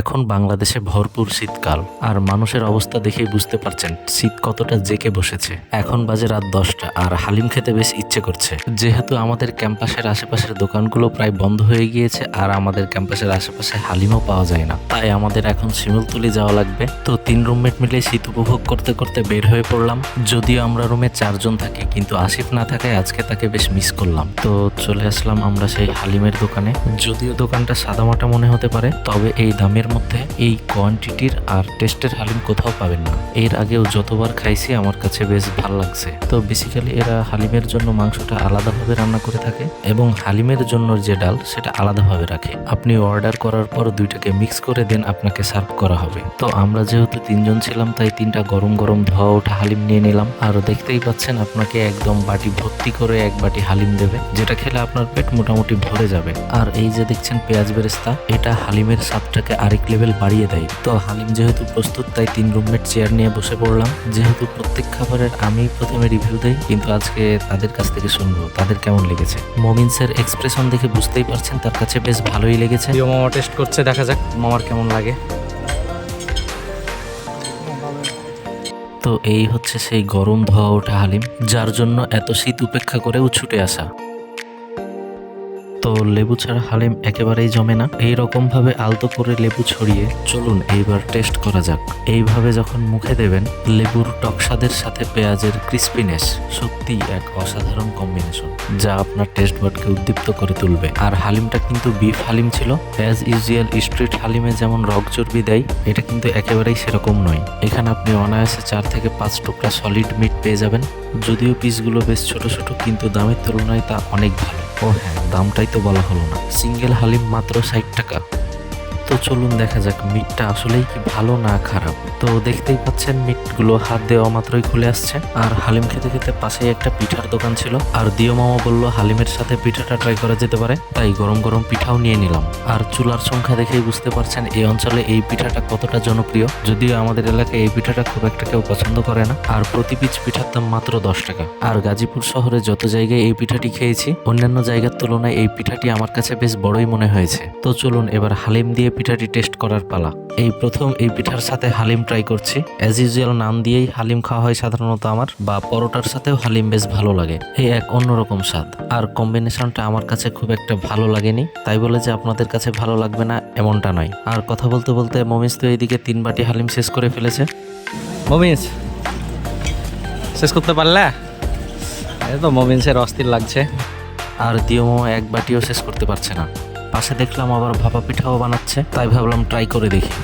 এখন বাংলাদেশে ভরপুর শীতকাল, আর মানুষের অবস্থা দেখেই বুঝতে পারছেন শীত কতটা জেকে বসেছে। এখন বাজে রাত দশটা, আর হালিম খেতে বেশ ইচ্ছে করছে। যেহেতু আমাদের ক্যাম্পাসের আশেপাশের দোকানগুলো প্রায় বন্ধ হয়ে গিয়েছে, আর আমাদের ক্যাম্পাসের আশেপাশে হালিমও পাওয়া যায় না, তাই আমাদের এখন শিমুলতলি যাওয়া লাগবে। তো তিন রুমমেট মিলে শীত উপভোগ করতে করতে বের হয়ে পড়লাম। যদিও আমরা রুমে চারজন থাকি, কিন্তু আসিফ না থাকায় আজকে তাকে বেশ মিস করলাম। তো চলে আসলাম আমরা সেই হালিমের দোকানে। যদিও দোকানটা সাদামাটা মনে হতে পারে, তবে এই দামের মধ্যে এই কোয়ান্টিটির আর টেস্টের হালিম কোথাও পাবেন না। এর আগেও যতবার খাইছি, আমার কাছে বেশ ভালো লাগছে। তো বেসিক্যালি এরা হালিমের জন্য মাংসটা আলাদাভাবে রান্না করে থাকে এবং হালিমের জন্য যে ডাল, সেটা আলাদাভাবে রাখে। আপনি অর্ডার করার পর দুইটাকে মিক্স করে দেন, আপনাকে সার্ভ করা হবে। তো আমরা যেহেতু তিনজন ছিলাম, তাই তিনটা গরম গরম ধোয়া ওঠা হালিম নিয়ে নিলাম। আর দেখতেই পাচ্ছেন, আপনাকে একদম বাটি ভর্তি করে এক বাটি হালিম দেবে, যেটা খেলে আপনার পেট মোটামুটি ভরে যাবে। আর এই যে দেখছেন পেঁয়াজ বেরেস্তা, এটা হালিমের স্বাদটাকে আরেক লেভেল বাড়িয়ে দেয়। তো হালিম যেহেতু প্রস্তুত তাই তিন রুমমেট চেয়ার নিয়ে বসে পড়লাম। যেহেতু প্রত্যেক খাবারের আমি প্রথমে রিভিউ দেই কিন্তু আজকে তাদের কাছ থেকে শুনব। তাদের কেমন লেগেছে? মমিনসের এক্সপ্রেশন দেখে বুঝতেই পারছেন তার কাছে বেশ ভালোই লেগেছে। মামা টেস্ট করছে দেখা যাক। মামার কেমন লাগে? তো এই হচ্ছে সেই গরম ধোয়া ওঠা হালিম যার জন্য এত শীত উপেক্ষা করেও ছুটে আসা। তো লেবু ছাড়া হালিম একেবারেই জমে না। এই রকম ভাবে আলতো করে লেবু ছড়িয়ে চলুন এইবার টেস্ট করা যাক। এইভাবে যখন মুখে দেবেন, লেবুর টক স্বাদের সাথে পেঁয়াজের ক্রিস্পিনেস সত্যি এক অসাধারণ কম্বিনেশন, যা আপনার টেস্ট বার্ডকে উদ্দীপ্ত করে তুলবে। আর হালিমটা কিন্তু বিফ হালিম ছিল। অ্যাজ ইউজুয়াল স্ট্রিট হালিমে যেমন রক চর্বি দেয়, এটা কিন্তু একেবারেই সেরকম নয়। এখানে আপনি অনায়াসে চার থেকে পাঁচ টুকরা সলিড মিট পেয়ে যাবেন। যদিও পিসগুলো বেশ ছোট ছোট, কিন্তু দামের তুলনায় তা অনেক ভালো। ও হ্যাঁ দামটাই তো বলা হলো না। সিঙ্গেল হালিম মাত্র ষাট টাকা। তো চলুন দেখা যাক, মিটটা আসলেই কি ভালো না খারাপ। তো দেখতেই পাচ্ছেন, মিটগুলো হাত দেওয়া মাত্রই খুলে আসছে। আর হালিম খেতে খেতে পাশেই একটা পিঠার দোকান ছিল। আর দিও মামা বলল, হালিমের সাথে পিঠাটা ট্রাই করা যেতে পারে। তাই গরম গরম পিঠাও নিয়ে নিলাম। আর চুলার সংখ্যা দেখেই বুঝতে পারছেন, এই অঞ্চলে এই পিঠাটা কতটা জনপ্রিয়। যদিও আমাদের এলাকায় এই পিঠাটা খুব একটা কেউ পছন্দ করে না। আর প্রতি পিচ পিঠার দাম মাত্র দশ টাকা। আর গাজীপুর শহরে যত জায়গায় এই পিঠাটি খেয়েছি, অন্যান্য জায়গার তুলনায় এই পিঠাটি আমার কাছে বেশ বড়ই মনে হয়েছে। তো চলুন এবার হালিম দিয়ে পিঠাটি টেস্ট করার পালা। এই প্রথম এই পিঠার সাথে হালিম ট্রাই করছি। অ্যাজ ইউজুয়াল নাম দিয়েই হালিম খাওয়া হয় সাধারণত আমার বা পরোটার সাথেও হালিম বেশ ভালো লাগে। এই এক অন্যরকম স্বাদ। আর কম্বিনেশনটা আমার কাছে খুব একটা ভালো লাগেনি। তাই বলে যে আপনাদের কাছে ভালো লাগবে না এমনটা নয়। আর কথা বলতে বলতে মমিস তো এইদিকে তিন বাটি হালিম শেষ করে ফেলেছে। মমিন্স শেষ করতে পারলে? এই তো মমিন্সের অস্থির লাগছে। আর দিও এক বাটিও শেষ করতে পারছে না। পাশে দেখলাম আবার ভাপা পিঠাও বানাচ্ছে, তাই ভাবলাম ট্রাই করে দেখি।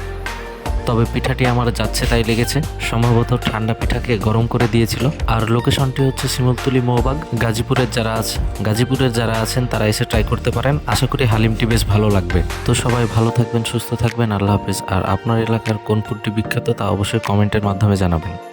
তবে পিঠাটি আমার যাচ্ছে তাই লেগেছে। সম্ভবত ঠান্ডা পিঠাকে গরম করে দিয়েছিল। আর লোকেশনটি হচ্ছে শিমুলতুলি মৌবাগ। গাজীপুরের যারা আছে, গাজীপুরের যারা আছেন, তারা এসে ট্রাই করতে পারেন। আশা করি হালিমটি বেশ ভালো লাগবে। তো সবাই ভালো থাকবেন, সুস্থ থাকবেন। আল্লাহ হাফেজ। আর আপনার এলাকার কোন ফুডটি বিখ্যাত তা অবশ্যই কমেন্টের মাধ্যমে জানাবেন।